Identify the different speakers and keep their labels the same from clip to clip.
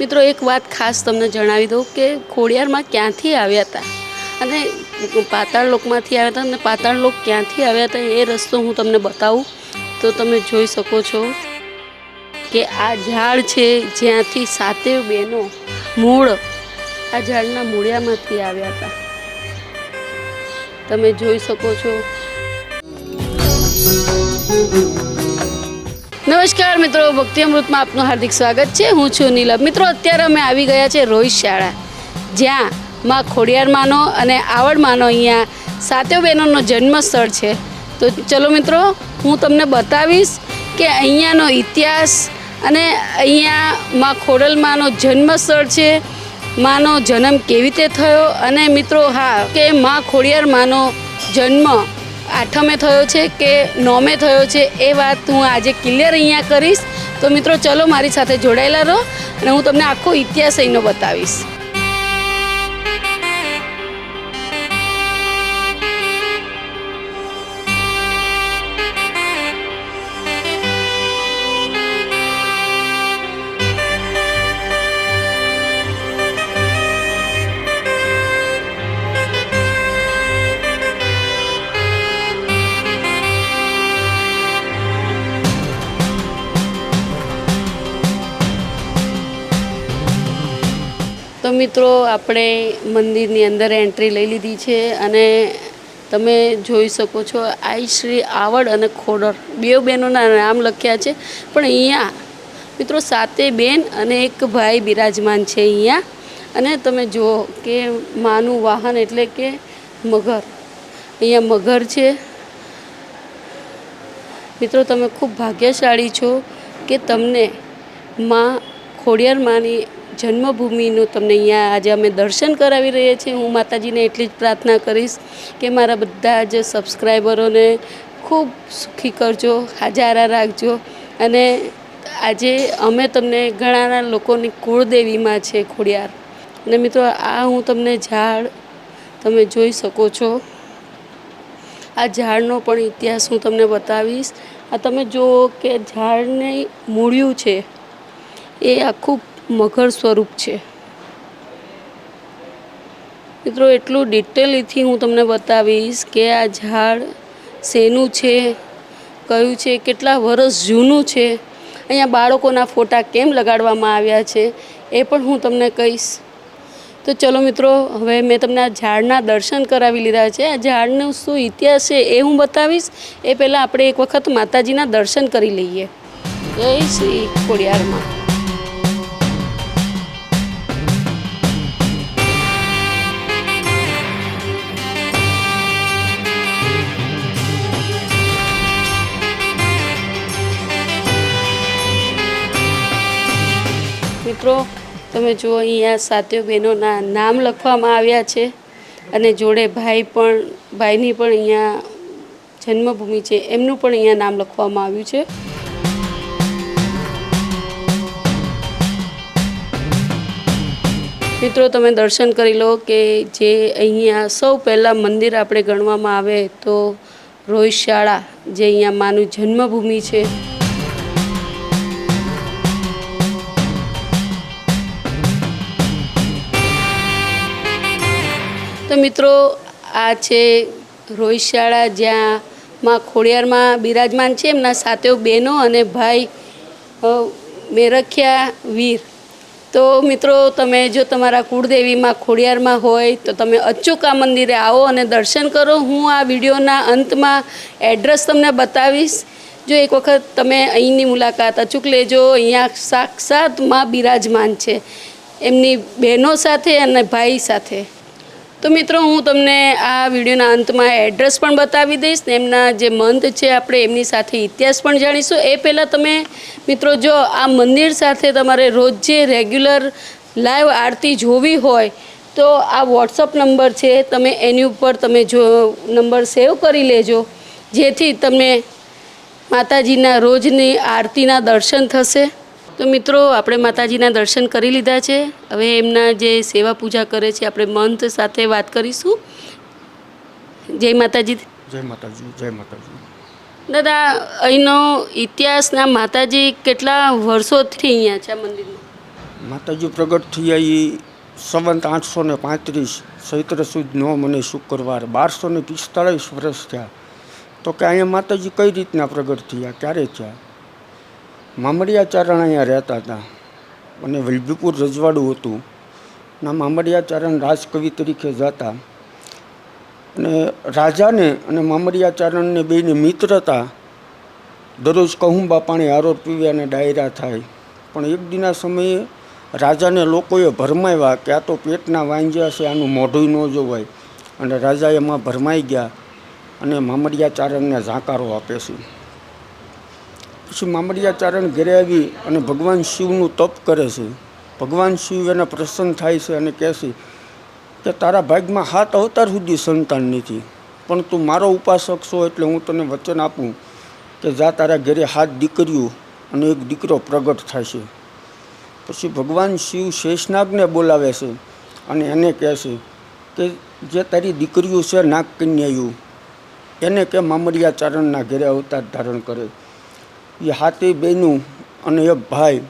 Speaker 1: મિત્રો, એક વાત ખાસ તમને જણાવી દઉં કે ખોડિયારમાં ક્યાંથી આવ્યા હતા? અને પાતાળ લોકમાંથી આવ્યા હતા અને પાતાળ લોક ક્યાંથી આવ્યા હતા એ રસ્તો હું તમને બતાવું. તો તમે જોઈ શકો છો કે આ ઝાડ છે જ્યાંથી સાતેવ બહેનો મૂળ આ ઝાડના મૂળિયામાંથી આવ્યા હતા. તમે જોઈ શકો છો નમસ્કાર મિત્રો, ભક્તિ અમૃતમાં આપનું હાર્દિક સ્વાગત છે. હું છું નીલમ. મિત્રો, અત્યારે અમે આવી ગયા છે રોહિત શાળા. જ્યાં માં ખોડિયારમાંનો અને આવડમાંનો અહીંયા સાતેવ બહેનોનો જન્મ સ્થળ છે. તો ચલો મિત્રો, હું તમને બતાવીશ કે અહીંયાનો ઇતિહાસ અને અહીંયા માં ખોડલમાંનો જન્મ સ્થળ છે. માનો જન્મ કેવી રીતે થયો અને મિત્રો, હા, કે માં ખોડિયાર માનો જન્મ આઠમે થયો છે કે નોમે થયો છે એ વાત હું આજે ક્લિયર અહીંયા કરીશ. તો મિત્રો, ચલો મારી સાથે જોડાયેલા રહો અને હું તમને આખો ઇતિહાસ અહીંનો બતાવીશ. મિત્રો, આપણે મંદિરની અંદર એન્ટ્રી લઈ લીધી છે અને તમે જોઈ શકો છો, આઈ શ્રી આવડ અને ખોડર. બે બહેનોના નામ લખ્યા છે, પણ અહીંયા મિત્રો સાતે બેન અને એક ભાઈ બિરાજમાન છે અહીંયા. અને તમે જુઓ કે માનું વાહન એટલે કે મગર. અહીંયા મગર છે. મિત્રો, તમે ખૂબ ભાગ્યશાળી છો કે તમને માં ખોડિયાર માની જન્મભૂમિનું તમને અહીંયા આજે અમે દર્શન કરાવી રહ્યા છીએ. હું માતાજીને એટલી જ પ્રાર્થના કરીશ કે મારા બધા જ સબસ્ક્રાઈબરોને ખૂબ સુખી કરજો, હાજારા રાખજો અને આજે અમે તમને ઘણા લોકોની કુળદેવીમાં છે ખોડિયાર. અને મિત્રો, આ હું તમને ઝાડ તમે જોઈ શકો છો. આ ઝાડનો પણ ઇતિહાસ હું તમને બતાવીશ. આ તમે જુઓ કે ઝાડની મૂળિયું છે. એ આખું મગર સ્વરૂપ છે. મિત્રો, એટલું ડિટેલથી હું તમને બતાવીશ કે આ ઝાડ શેનું છે, કયું છે, કેટલા વર્ષ જૂનું છે. અહીંયા બાળકોના ફોટા કેમ લગાડવામાં આવ્યા છે એ પણ હું તમને કહીશ. તો ચલો મિત્રો, હવે મેં તમને આ ઝાડના દર્શન કરાવી લીધા છે. આ ઝાડનો શું ઇતિહાસ છે એ હું બતાવીશ. એ પહેલાં આપણે એક વખત માતાજીના દર્શન કરી લઈએ. જય શ્રી ખોડિયારમાં. તમે જુઓ, અહીંયા સાત્યો બહેનોના નામ લખવામાં આવ્યા છે અને જોડે ભાઈ પણ, ભાઈની પણ અહીંયા જન્મભૂમિ છે. એમનું પણ અહીંયા નામ લખવામાં આવ્યું છે. મિત્રો, તમે દર્શન કરી લો કે જે અહીંયા સૌ પહેલાં મંદિર આપણે ગણવામાં આવે તો રોહિત શાળા, જે અહીંયા માનું જન્મભૂમિ છે. તો મિત્રો, આ છે રોહિત શાળા જ્યાં માં ખોડિયારમાં બિરાજમાન છે. એમના સાતેવ બહેનો અને ભાઈ મેરખ્યા વીર. તો મિત્રો, તમે જો તમારા કુળદેવીમાં ખોડિયારમાં હોય, તો તમે અચૂક આ મંદિરે આવો અને દર્શન કરો. હું આ વિડીયોના અંતમાં એડ્રેસ તમને બતાવીશ. જો એક વખત તમે અહીંની મુલાકાત અચૂક લેજો. અહીંયા સાક્ષાતમાં બિરાજમાન છે. એમની બહેનો સાથે અને ભાઈ સાથે. તો મિત્રો, હું તમને આ વિડીયોના અંતમાં એડ્રેસ પણ બતાવી દઈશ ને એમના જે મંત છે, આપણે એમની સાથે ઇતિહાસ પણ જાણીશું. એ પહેલાં તમે મિત્રો, જો આ મંદિર સાથે તમારે રોજ જે રેગ્યુલર લાઈવ આરતી જોવી હોય, તો આ વોટ્સઅપ નંબર છે, તમે એની ઉપર તમે જો નંબર સેવ કરી લેજો. જેથી તમને માતાજીના રોજની આરતીના દર્શન થશે. તો મિત્રો આપણે માતાજીના દર્શન કરી લીધા છે. હવે એમના જે સેવા પૂજા કરે છે આપણે મંત સાથે વાત કરીશું. જય માતાજી.
Speaker 2: જય માતાજી જય માતાજી.
Speaker 1: દાદા અહીંનો ઇતિહાસના માતાજી કેટલા વર્ષોથી અહીંયા છે મંદિરમાં?
Speaker 2: માતાજી પ્રગટ થયા એ સંવંત આઠસો ને પાંત્રીસ ચૈત્ર સુદ નોમ અને શુક્રવાર બારસો ને પિસ્તાળીસ વર્ષ થયા. તો કે અહીંયા માતાજી કઈ રીતના પ્રગટ થયા ક્યારે થયા? મામડિયા ચારણ અહીંયા રહેતા હતા. અને વલ્લભીપુર રજવાડું હતું. ના મામડિયા ચારણ રાજકવિ તરીકે જતા. અને રાજાને અને મામડિયા ચારણને બેને મિત્રતા દરરોજ કહુંબા પાણી આરોપ પીવે અને ડાયરા થાય. પણ એક દિના સમયે રાજાને લોકોએ ભરમાવ્યા કે આ તો પેટના વાંજ્યા છે, આનું મોઢું ન જોવાય. અને રાજા એમાં ભરમાઈ ગયા અને મામડિયા ચારણને ઝાંકારો આપે છે. પછી મામડિયા ચારણ ઘરે આવી અને ભગવાન શિવનું તપ કરે છે. ભગવાન શિવ એને પ્રસન્ન થાય છે અને કહે છે કે તારા ભાગમાં હાથ અવતાર સુધી સંતાન નથી, પણ તું મારો ઉપાસક છો એટલે હું તને વચન આપું કે જા તારા ઘરે હાથ દીકરીઓ અને એક દીકરો પ્રગટ થશે. પછી ભગવાન શિવ શેષનાગને બોલાવે છે અને એને કહે છે કે જે તારી દીકરીઓ છે, નાગ કન્યાયું એને કે મામડિયા ચારણના ઘરે અવતાર ધારણ કરે. એ હાથે બહેનું અને એક ભાઈ.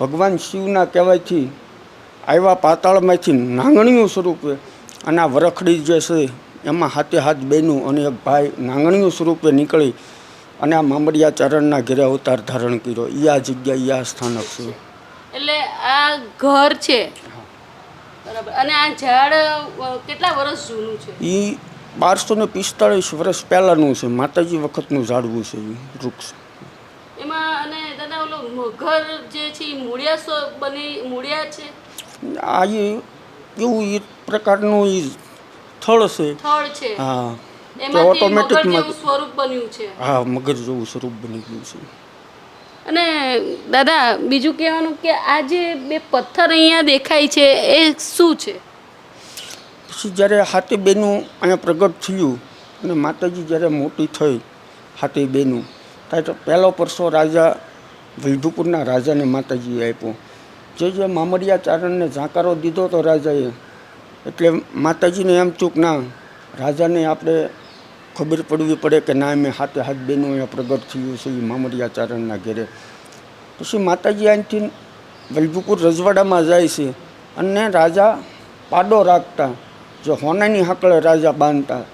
Speaker 2: ભગવાન શિવના કહેવાયથી આવ્યા પાતાળમાંથી નાંગણીયું સ્વરૂપે અને આ વરખડી જે છે એમાં હાથે હાથ બહેનું અને એક ભાઈ નાંગણીયું સ્વરૂપે નીકળી અને આ મામડિયા ચારણના ઘેરે અવતાર ધારણ કર્યો. એ આ જગ્યા એ આ સ્થાનક છે.
Speaker 1: એટલે આ ઘર છે? બરાબર. અને આ ઝાડ કેટલા વર્ષ જૂનું છે?
Speaker 2: એ બારસો ને પિસ્તાળીસ વર્ષ પહેલાંનું છે. માતાજી વખતનું ઝાડવું છે એ વૃક્ષ.
Speaker 1: એમાં અને દાદા ઓલો મગર જે છે એ મૂળિયા બની મૂળિયા છે?
Speaker 2: આ એવું એ પ્રકારનું એ સ્થળ છે.
Speaker 1: થળ છે.
Speaker 2: હા.
Speaker 1: મગર સ્વરૂપ બન્યું છે.
Speaker 2: હા મગર જેવું સ્વરૂપ બની ગયું છે.
Speaker 1: અને દાદા બીજું કહેવાનું કે આ જે બે પથ્થર અહીંયા દેખાય છે એ શું છે?
Speaker 2: પછી જ્યારે હાથે બેનું અહીંયા પ્રગટ થયું અને માતાજી જ્યારે મોટી થઈ હાથે બેનું ત્યારે તો પહેલો પરસો રાજા વલ્લભીપુરના રાજાને માતાજીએ આપ્યો. જે જે મામડિયા ચારણને ઝાંકારો દીધો તો રાજાએ. એટલે માતાજીને એમ ચૂક ના, રાજાને આપણે ખબર પડવી પડે કે ના મેં હાથે હાથ બહેનો અહીંયા પ્રગટ થયું છે એ મામડિયા ચારણના ઘેરે. પછી માતાજી અહીંથી વલ્લભીપુર રજવાડામાં જાય છે અને રાજા પાડો રાખતા, જે હોનાની હાકળે રાજા બાંધતા.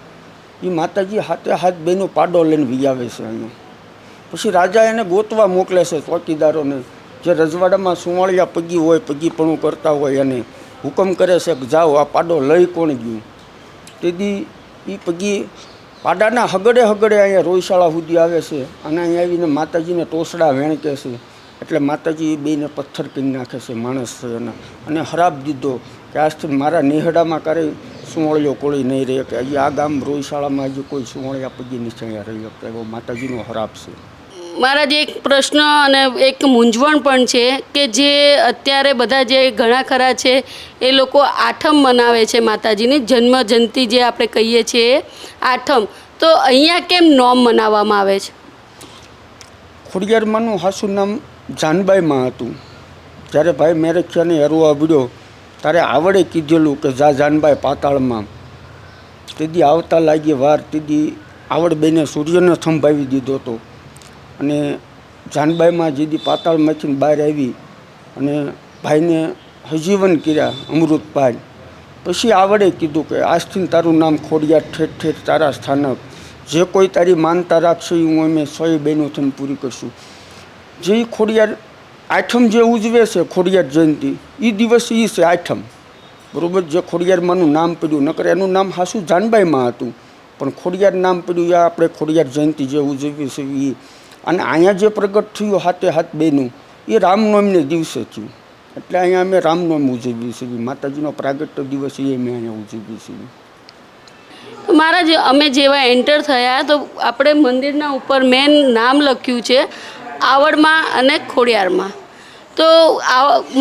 Speaker 2: એ માતાજી હાથે હાથ બેનો પાડો લઈને વિયાવે છે અહીંયા. પછી રાજા એને ગોતવા મોકલે છે ચોકીદારોને. જે રજવાડામાં સુવાળિયા પગી હોય, પગીપણું કરતા હોય એને હુકમ કરે છે કે જાઓ, આ પાડો, લઈ કોણ ગયું? તેથી એ પગી પાડાના હગડે હગડે અહીંયા રોયશાળા સુધી આવે છે અને અહીંયા આવીને માતાજીને ટોસડા વેણકે છે. એટલે માતાજી એ બેને પથ્થર કરી નાખે છે, માણસ છે એના. અને હરાબ દીધો કે આજથી મારા નેહડામાં ક્યારેય સુવાળીઓ કોળી નહીં રહે, કે હજી આ ગામ રોયશાળામાં હજી કોઈ સુવાળિયા પગી નથી અહીંયા રહી શકતા એવો માતાજીનો હરાબ છે.
Speaker 1: મારા જે એક પ્રશ્ન અને એક મૂંઝવણ પણ છે કે જે અત્યારે બધા જે ઘણા ખરા છે, એ લોકો આઠમ મનાવે છે માતાજીની. જન્મ જયંતિ જે આપણે કહીએ છીએ, આઠમ. તો અહીંયા કેમ નોમ મનાવવામાં આવે છે?
Speaker 2: ખુડિયારમાંનું હાસું નામ જાનબાઈમાં હતું. જ્યારે ભાઈ મેરેખિયાને હરવા આવડ્યો, ત્યારે આવડે કીધેલું કે જા જાનબાઈ પાતાળમાં. તેથી આવતા લાગી વાર, તેથી આવડ બેને સૂર્યને સંભાવી દીધો હતો. અને જાનબાઈમાં જીદી પાતાળમાંથી બહાર આવી અને ભાઈને હજીવન કર્યા અમૃતભાઈ પછી આવડે કીધું કે આજથી તારું નામ ખોડિયાર ઠેઠ ઠેઠ તારા સ્થાનક. જે કોઈ તારી માનતા રાખશે એ હું અમે સોય બહેનો થઈને પૂરી કરશું. જે ખોડિયાર આઠમ જે ઉજવે છે ખોડિયાર જયંતિ એ દિવસ એ છે આઠમ. બરોબર? જે ખોડિયારમાંનું નામ પડ્યું, નકર એનું નામ હાસું જાનબાઈમાં હતું. પણ ખોડિયાર નામ પડ્યું એ આપણે ખોડિયાર જયંતિ જે ઉજવીએ છીએ એ અને અહીંયા જે પ્રગટ થયું હાથે હાથ બેનું એ રામનવમીને દિવસે થયું. એટલે અહીંયા અમે રામનવમી ઉજવીએ છીએ. માતાજીનો પ્રાગટ્ય દિવસ એ અમે અહીંયા ઉજવીએ છીએ.
Speaker 1: મહારાજ મારા જે અમે જેવા એન્ટર થયા તો આપણે મંદિરના ઉપર મેન નામ લખ્યું છે આવડમાં અને ખોડિયારમાં. તો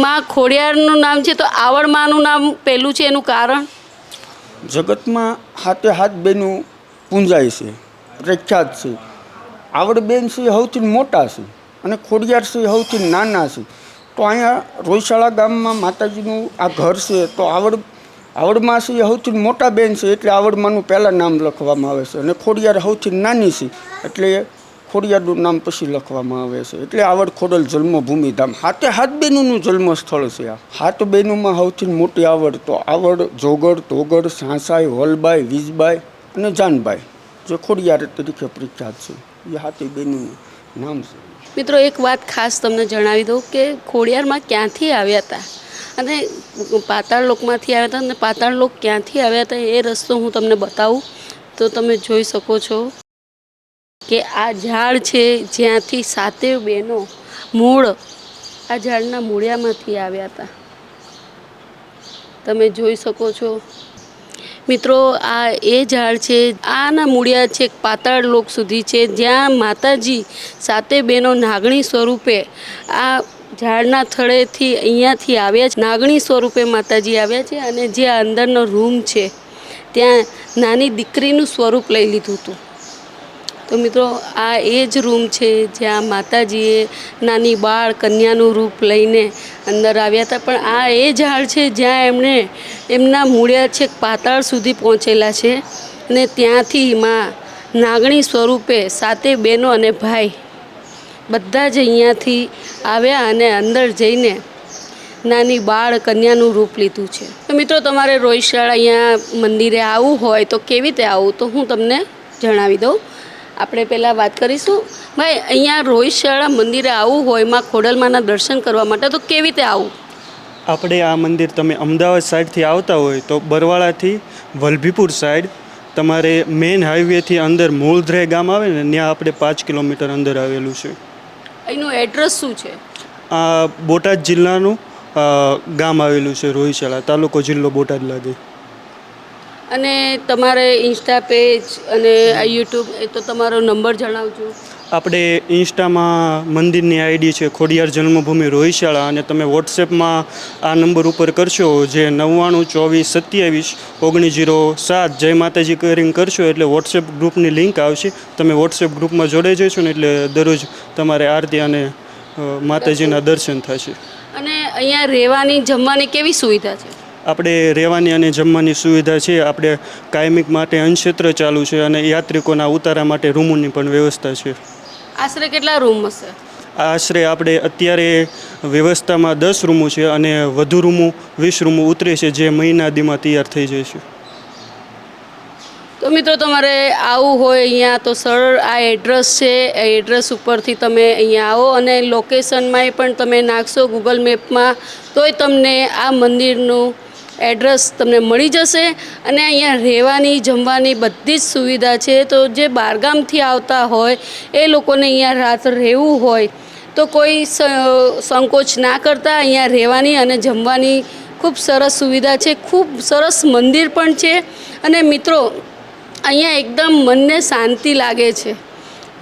Speaker 1: માં ખોડિયારનું નામ છે તો આવડમાનું નામ પહેલું છે એનું કારણ?
Speaker 2: જગતમાં હાથે હાથ બેનું પૂંજાય છે પ્રખ્યાત છે. આવડ બેન છે સૌથી મોટા છે અને ખોડિયાર સિંહ સૌથી નાના છે. તો અહીંયા રોયશાળા ગામમાં માતાજીનું આ ઘર છે, તો આવડ, આવડમાં સિંહ સૌથી મોટા બેન છે, એટલે આવડમાંનું પહેલાં નામ લખવામાં આવે છે. અને ખોડિયાર સૌથી નાની છે, એટલે ખોડિયારનું નામ પછી લખવામાં આવે છે. એટલે આવડ ખોડલ જન્મભૂમિ ધામ. હાથે હાથ બહેનોનું જન્મસ્થળ છે આ. હાથ બહેનોમાં સૌથી મોટી આવડ, તો આવડ, જોગડ તોગડ સાંસાઈ, વલબાઈ, વીજબાઈ અને જાનબાઈ, જે ખોડિયાર તરીકે પ્રખ્યાત છે.
Speaker 1: મિત્રો, એક વાત ખાસ તમને જણાવી દઉં કે ખોડિયારમાં ક્યાંથી આવ્યા હતા? અને પાતાળ લોકમાંથી આવ્યા હતા અને પાતાળ લોક ક્યાંથી આવ્યા હતા એ રસ્તો હું તમને બતાવું. તો તમે જોઈ શકો છો કે આ ઝાડ છે જ્યાંથી સાતે બહેનો મૂળ આ ઝાડના મૂળિયામાંથી આવ્યા હતા. તમે જોઈ શકો છો મિત્રો, આ એ ઝાડ છે, આના મૂળિયા છે પાતાળ લોક સુધી છે, જ્યાં માતાજી સાતે બેનો નાગણી સ્વરૂપે આ ઝાડના થળેથી અહીંયાથી આવ્યા છે. નાગણી સ્વરૂપે માતાજી આવ્યા છે અને જે અંદરનો રૂમ છે, ત્યાં નાની દીકરીનું સ્વરૂપ લઈ લીધું હતું. તો મિત્રો, આ એ જ રૂમ છે જ્યાં માતાજીએ નાની બાળ કન્યાનું રૂપ લઈને અંદર આવ્યા હતા. પણ આ એ ઝાડ છે જ્યાં એમણે એમના મૂળિયા છેક પાતાળ સુધી પહોંચેલા છે અને ત્યાંથી માં નાગણી સ્વરૂપે સાતે બહેનો અને ભાઈ બધા જ અહીંયાથી આવ્યા અને અંદર જઈને નાની બાળ કન્યાનું રૂપ લીધું છે. તો મિત્રો, તમારે રોહિતશાળા અહીંયા મંદિરે આવવું હોય તો કેવી રીતે આવવું? તો હું તમને જણાવી દઉં. આપણે પહેલાં વાત કરીશું. ભાઈ અહીંયા રોહિતશાળા મંદિરે આવવું હોયમાં ખોડલમાના દર્શન કરવા માટે તો કેવી રીતે આવું?
Speaker 3: આપણે આ મંદિર તમે અમદાવાદ સાઈડથી આવતા હોય તો બરવાળાથી વલભીપુર સાઈડ તમારે મેઇન હાઈવેથી અંદર મૂળધ્રે ગામ આવે ને ત્યાં આપણે પાંચ કિલોમીટર અંદર આવેલું છે.
Speaker 1: અહીંનું એડ્રેસ શું છે?
Speaker 3: આ બોટાદ જિલ્લાનું ગામ આવેલું છે રોહિશાળા તાલુકો જિલ્લો બોટાદ લાગે.
Speaker 1: અને તમારે ઇન્સ્ટા પેજ અને યુટ્યુબ એ તો તમારો નંબર જણાવજો.
Speaker 3: આપણે ઇન્સ્ટામાં મંદિરની આઈડી છે ખોડિયાર જન્મભૂમિ રોહિશાળા અને તમે વોટ્સએપમાં આ નંબર ઉપર કરશો જે નવ્વાણું ચોવીસ સત્યાવીસ ઓગણીસ જીરો સાત જય માતાજી કરીને કરશો એટલે વોટ્સએપ ગ્રુપની લિંક આવશે. તમે વોટ્સએપ ગ્રુપમાં જોડાઈ જશો ને એટલે દરરોજ તમારે આરતી અને માતાજીના દર્શન થશે.
Speaker 1: અને અહીંયા રહેવાની જમવાની કેવી સુવિધા છે?
Speaker 3: આપણે રહેવાની અને જમવાની સુવિધા છે. આપણે કાયમિક માટે અન્નક્ષેત્ર ચાલુ છે અને યાત્રિકોના ઉતારા માટે રૂમોની પણ વ્યવસ્થા છે.
Speaker 1: આશરે કેટલા રૂમ હશે?
Speaker 3: આશરે આપણે અત્યારે વ્યવસ્થામાં દસ રૂમો છે અને વધુ રૂમો વીસ રૂમો ઉતરે છે જે મહિનાદીમાં તૈયાર થઈ જશે
Speaker 1: તો મિત્રો તમારે આવવું હોય અહીંયા તો સરળ આ એડ્રેસ છે. એ એડ્રેસ ઉપરથી તમે અહીંયા આવો અને લોકેશનમાં પણ તમે નાખશો ગૂગલ મેપમાં તોય તમને આ મંદિરનું એડ્રેસ તમને મળી જશે અને અહીંયા રહેવાની, જમવાની બધી જ સુવિધા છે. તો જે બહારગામથી આવતા હોય, એ લોકોને અહીંયા રાત રહેવું હોય, તો કોઈ સંકોચ ના કરતા અહીંયા રહેવાની અને જમવાની ખૂબ સરસ સુવિધા છે. ખૂબ સરસ મંદિર પણ છે અને મિત્રો, અહીંયા એકદમ મનને શાંતિ લાગે છે.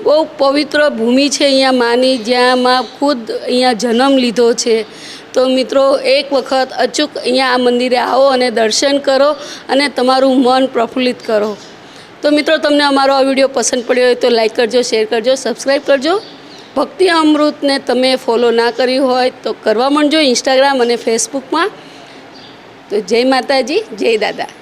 Speaker 1: બહુ પવિત્ર ભૂમિ છે અહીંયા માની જ્યાં માં ખુદ અહીંયા જન્મ લીધો છે. તો મિત્રો, એક વખત અચૂક અહીંયા આ મંદિરે આવો અને દર્શન કરો અને તમારું મન પ્રફુલ્લિત કરો. તો મિત્રો, તમને અમારો આ વીડિયો પસંદ પડ્યો હોય તો લાઈક કરજો શેર કરજો સબસ્ક્રાઈબ કરજો. ભક્તિ અમૃતને તમે ફોલો ના કર્યું હોય તો કરવા માંડજો ઇન્સ્ટાગ્રામ અને ફેસબુકમાં તો જય માતાજી, જય દાદા.